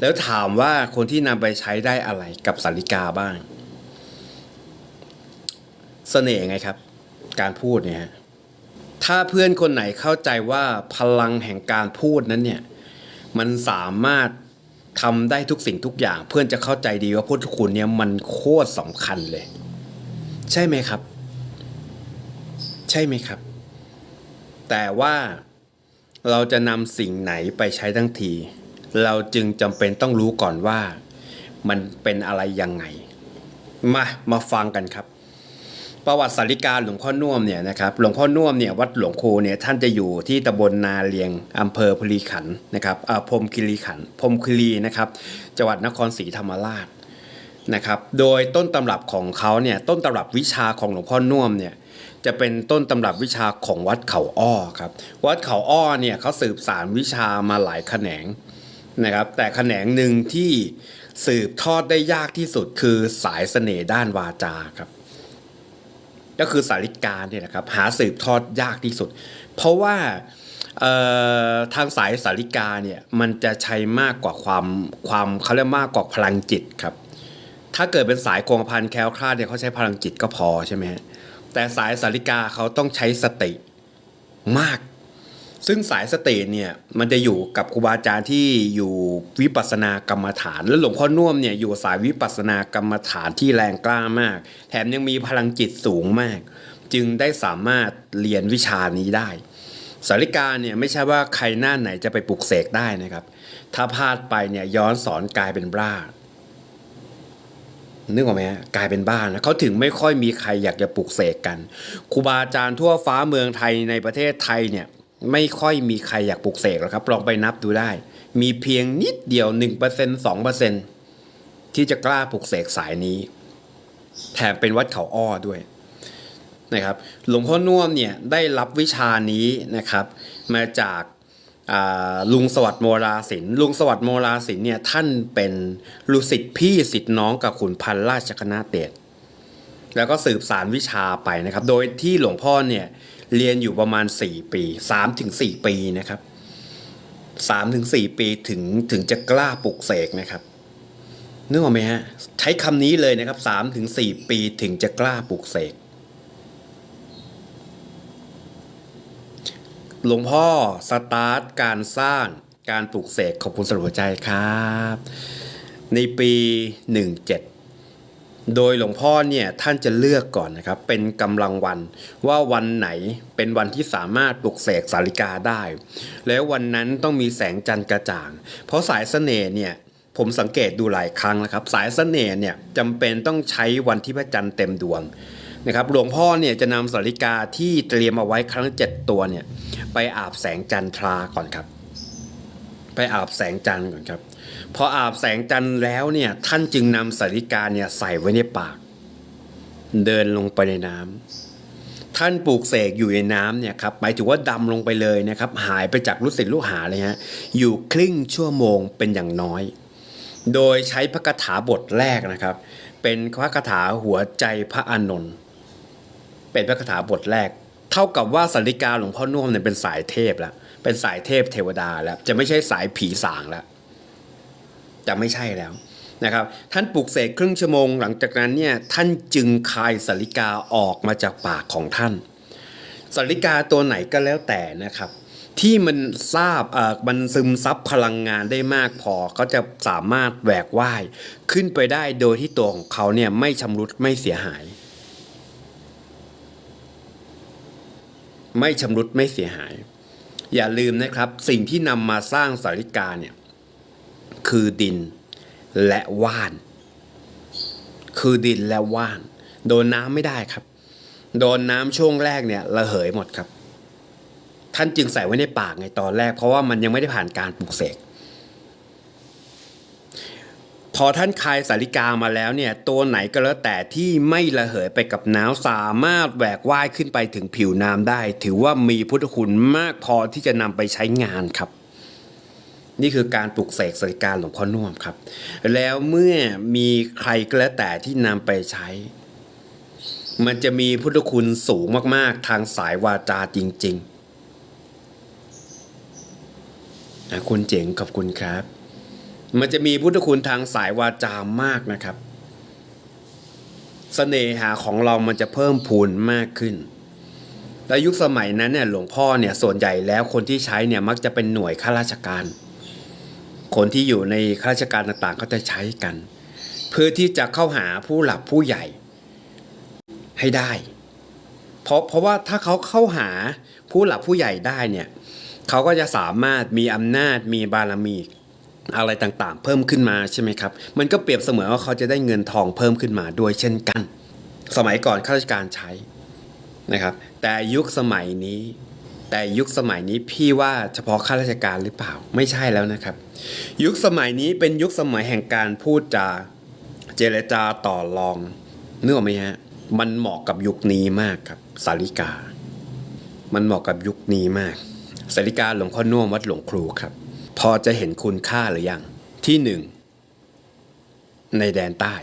แล้วถามว่าคนที่นำไปใช้ได้อะไรกับสาริกาบ้างเสน่ห์ไงครับ การพูดเนี่ยถ้าเพื่อนคนไหนเข้าใจว่าพลังแห่งการพูดนั้นเนี่ยมันสามารถทำได้ทุกสิ่งทุกอย่าง เพื่อนจะเข้าใจดีว่าพุทธคุณเนี่ยมันโคตรสำคัญเลย ใช่ไหมครับ ใช่ไหมครับ แต่ว่าเราจะนำสิ่งไหนไปใช้ทั้งที เราจึงจำเป็นต้องรู้ก่อนว่ามันเป็นอะไรยังไง มามาฟังกันครับ ประวัติสาริกาหลวงพ่อน่วมเนี่ยนะครับหลวงพ่อน่วมเนี่ยวัดหลวงคูเนี่ยท่านจะอยู่ที่ตำบลนาเลียงอำเภอพลีขันนะครับอ่าพรมคิรีขันพรมคิรีนะครับจังหวัดนครศรีธรรมราชนะครับโดยต้นตำรับของเขาเนี่ยต้นตำรับวิชาของหลวงพ่อน่วมเนี่ยจะเป็นต้นตำรับวิชาของวัดเขาอ้อครับวัดเขาอ้อเนี่ยเขาสืบสารวิชามาหลายแขนง นะครับ แต่แขนงหนึ่งที่สืบทอดได้ยากที่สุดคือสายเสน่ห์ด้านวาจาครับ ก็คือสาริกาเนี่ยนะครับ หาสืบทอดยากที่สุด เพราะว่าทางสายสาริกาเนี่ยมันจะใช้มากกว่าความความเขาเรียกมากกว่าพลังจิตครับ ถ้าเกิดเป็นสายโกงพันแคลคลาดเนี่ยเขาใช้พลังจิตก็พอใช่ไหมฮะแต่สายสาริกาเขาต้องใช้สติมาก ซึ่งสายสเติเนี่ยมันจะอยู่กับครูบาอาจารย์ที่อยู่วิปัสสนากรรมฐาน แล้วหลวงพ่อน่วมเนี่ยอยู่สายวิปัสสนากรรมฐานที่แรงกล้ามาก แถมยังมีพลังจิตสูงมาก จึงได้สามารถเรียนวิชานี้ได้สาริกาเนี่ยไม่ใช่ว่าใครหน้าไหนจะไปปลุกเสกได้นะครับ ถ้าพลาดไปเนี่ยย้อนสอนกลายเป็นบ้านึกออกไหมฮะกลายเป็นบ้านนะเขาถึงไม่ค่อยมีใครอยากจะปลุกเสกกันครูบาอาจารย์ทั่วฟ้าเมืองไทยในประเทศไทยเนี่ย ไม่ค่อยมีใครอยากปลุกเสกหรอกครับ ลองไปนับดูได้ มีเพียงนิดเดียว 1% 2%ที่จะกล้าปลุกเสกสายนี้ แถมเป็นวัดเขาอ้อด้วยนะครับ หลวงพ่อน่วมเนี่ยได้รับวิชานี้นะครับ มาจากาลุงสวัสดิ์โมราศิลป์ลุงสวัสดิ์โมราศิลป์เนี่ยท่านเป็นลูกศิษย์พี่ศิษย์น้องกับขุนพันธ์ราชคณะเดชแล้วก็สืบสารวิชาไปนะครับ โดยที่หลวงพ่อเนี่ย เรียนอยู่ประมาณ 4 ปี3ถึง4ปีนะครับ3ถึง4ปีถึงถึงจะกล้าปลุกเสกนะครับนึกออกไหมฮะใช้คำนี้เลยนะครับ3ถึง4ปีถึงจะกล้าปลุกเสกหลวงพ่อสตาร์ทการสร้างการปลูกเสกขอบคุณสำหรับหัวใจครับ ในปี 17 โดยหลวงพ่อเนี่ยท่านจะเลือกก่อนนะครับ เป็นกำลังวันว่าวันไหนเป็นวันที่สามารถปลุกเสกสาริกาได้ แล้ววันนั้นต้องมีแสงจันทร์กระจ่าง เพราะสายเสน่ห์เนี่ยผมสังเกตดูหลายครั้งนะครับ สายเสน่ห์เนี่ยจำเป็นต้องใช้วันที่พระจันทร์เต็มดวงนะครับหลวงพ่อเนี่ยจะนำสาริกาที่เตรียมเอาไว้ครั้งเจ็ดตัวเนี่ยไปอาบแสงจันทราก่อนครับ ไปอาบแสงจันทร์ก่อนครับ พออาบแสงจันทร์แล้วเนี่ยท่านจึงนำสาริกาเนี่ยใส่ไว้ในปาก เดินลงไปในน้ำท่านปลูกเสกอยู่ในน้ำเนี่ยครับหมายถึงว่าดำลงไปเลยนะครับ หายไปจากลูกศิษย์ลูกหาเลยฮะอยู่ครึ่งชั่วโมงเป็นอย่างน้อย โดยใช้พระคาถาบทแรกนะครับ เป็นพระคาถาหัวใจพระอานนท์เป็นพระคาถาบทแรก เท่ากับว่าสาริกาหลวงพ่อน่วมเนี่ยเป็นสายเทพแล้วเป็นสายเทพเทวดาแล้ว จะไม่ใช่สายผีสางแล้วจะไม่ใช่แล้วนะครับ ท่านปลุกเสกครึ่งชั่วโมง หลังจากนั้นเนี่ยท่านจึงคายสาริกาออกมาจากปากของท่านสาริกาตัวไหนก็แล้วแต่นะครับ ที่มันทราบเอ่อมันซึมซับพลังงานได้มากพอก็จะสามารถแหวกว่ายขึ้นไปได้โดยที่ตัวของเขาเนี่ยไม่ชำรุดไม่เสียหาย ไม่ชำรุดไม่เสียหาย อย่าลืมนะครับ สิ่งที่นำมาสร้างสาริกาเนี่ยคือดินและว่าน คือดินและว่าน โดนน้ำไม่ได้ครับ โดนน้ำช่วงแรกเนี่ยระเหยหมดครับ ท่านจึงใส่ไว้ในปากในตอนแรก เพราะว่ามันยังไม่ได้ผ่านการปลูกเสก อท่านคายสาริกามาแล้วเนี่ยตัวไหนก็แล้วแต่ที่ไม่ระเหยไปกับน้ำสามารถแหวกว่ายขึ้นไปถึงผิวน้ำได้ ถือว่ามีพุทธคุณมากพอที่จะนำไปใช้งานครับ นี่คือการปลุกเสกสาริกาหลวงพ่อน่วมครับ แล้วเมื่อมีใครก็แล้วแต่ที่นำไปใช้ มันจะมีพุทธคุณสูงมากๆ ทางสายวาจาจริงๆคุณเจ๋งขอบคุณครับ มันจะมีพุทธคุณทางสายวาจามากนะครับเสน่หาของเรามันจะเพิ่มพูนมากขึ้นและยุคสมัยนั้นเนี่ยหลวงพ่อเนี่ยส่วนใหญ่แล้วคนที่ใช้เนี่ยมักจะเป็นหน่วยข้าราชการ คนที่อยู่ในข้าราชการต่างๆเขาจะใช้กัน เพื่อที่จะเข้าหาผู้หลักผู้ใหญ่ให้ได้ เพราะเพราะว่าถ้าเขาเข้าหาผู้หลักผู้ใหญ่ได้เนี่ยเขาก็จะสามารถมีอำนาจมีบารมี อะไรต่างๆ เพิ่มขึ้นมาใช่ไหมครับ มันก็เปรียบเสมือนว่าเขาจะได้เงินทองเพิ่มขึ้นมาด้วยเช่นกัน สมัยก่อนข้าราชการใช้นะครับ แต่ยุคสมัยนี้ แต่ยุคสมัยนี้พี่ว่าเฉพาะข้าราชการหรือเปล่าไม่ใช่แล้วนะครับ ยุคสมัยนี้เป็นยุคสมัยแห่งการพูดจาเจรจาต่อรองนึกออกไหมฮะมันเหมาะกับยุคนี้มากครับสาริกา มันเหมาะกับยุคนี้มากสาริกาหลวงพ่อน่วมวัดหลวงครูครับ พอจะเห็นคุณค่าหรือยังที่หนึ่งในแดนใต้